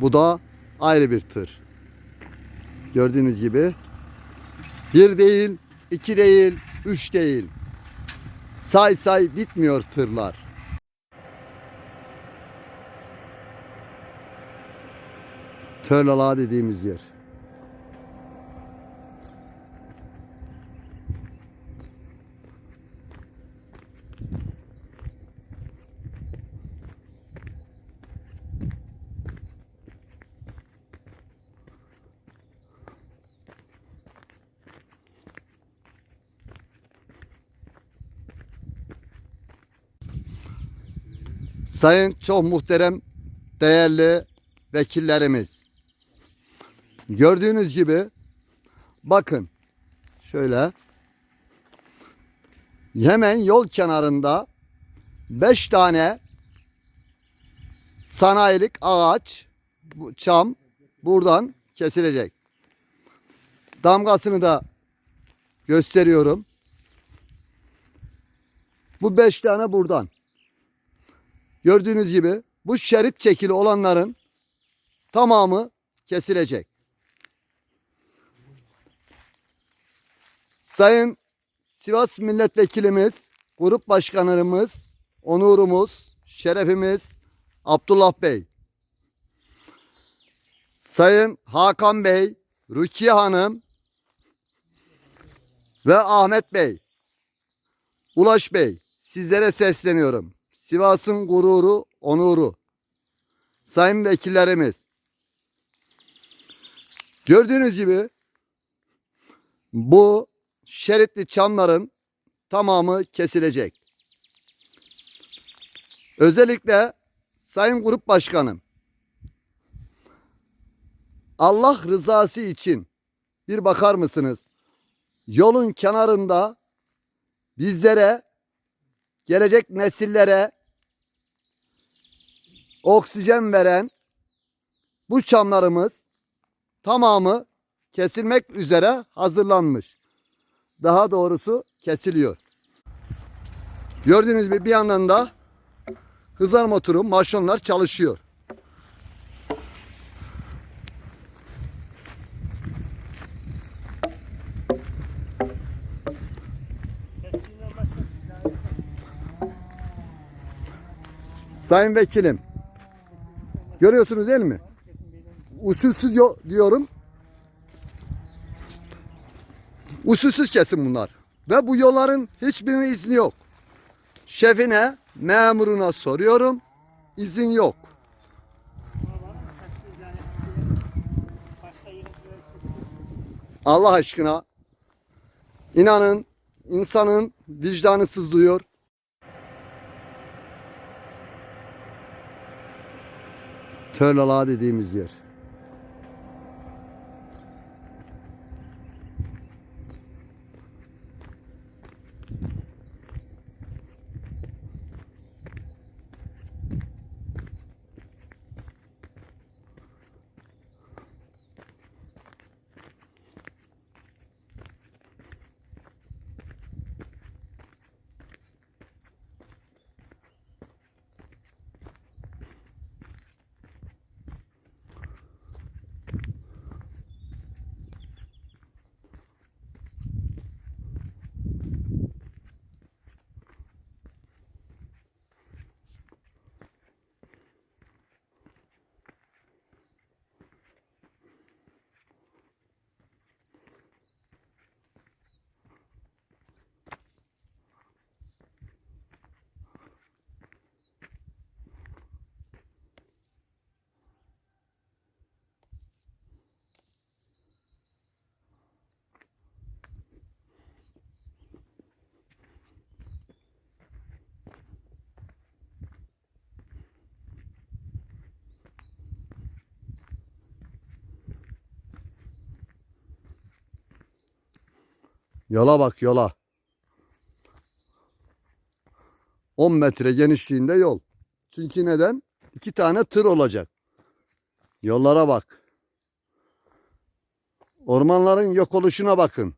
Bu da ayrı bir tır. Gördüğünüz gibi bir değil, iki değil, üç değil. Say say bitmiyor tırlar. Törlala dediğimiz yer. Sayın çok muhterem değerli vekillerimiz. Gördüğünüz gibi bakın şöyle hemen yol kenarında 5 tane sanayilik ağaç, çam buradan kesilecek. Damgasını da gösteriyorum. Bu 5 tane buradan. Gördüğünüz gibi bu şerit çekili olanların tamamı kesilecek. Sayın Sivas Milletvekilimiz, grup başkanımız, onurumuz, şerefimiz Abdullah Bey. Sayın Hakan Bey, Rukiye Hanım ve Ahmet Bey. Ulaş Bey, sizlere sesleniyorum. Sivas'ın gururu, onuru. Sayın vekillerimiz. Gördüğünüz gibi bu şeritli çamların tamamı kesilecek. Özellikle Sayın Grup Başkanım Allah rızası için bir bakar mısınız? Yolun kenarında bizlere gelecek nesillere oksijen veren bu çamlarımız tamamı kesilmek üzere hazırlanmış. Daha doğrusu kesiliyor. Gördüğünüz gibi bir yandan da hızar motoru, maşonlar çalışıyor. Sayın Vekilim, görüyorsunuz değil mi? Usulsüz yo- diyorum. Usulsüz kesim bunlar. Ve bu yolların hiçbirinin izni yok. Şefine, memuruna soruyorum. izin yok. Allah aşkına inanın insanın vicdanı sızlıyor. Törlala dediğimiz yer. Yola bak yola. 10 metre genişliğinde yol. Çünkü neden? İki tane tır olacak. Yollara bak. Ormanların yok oluşuna bakın.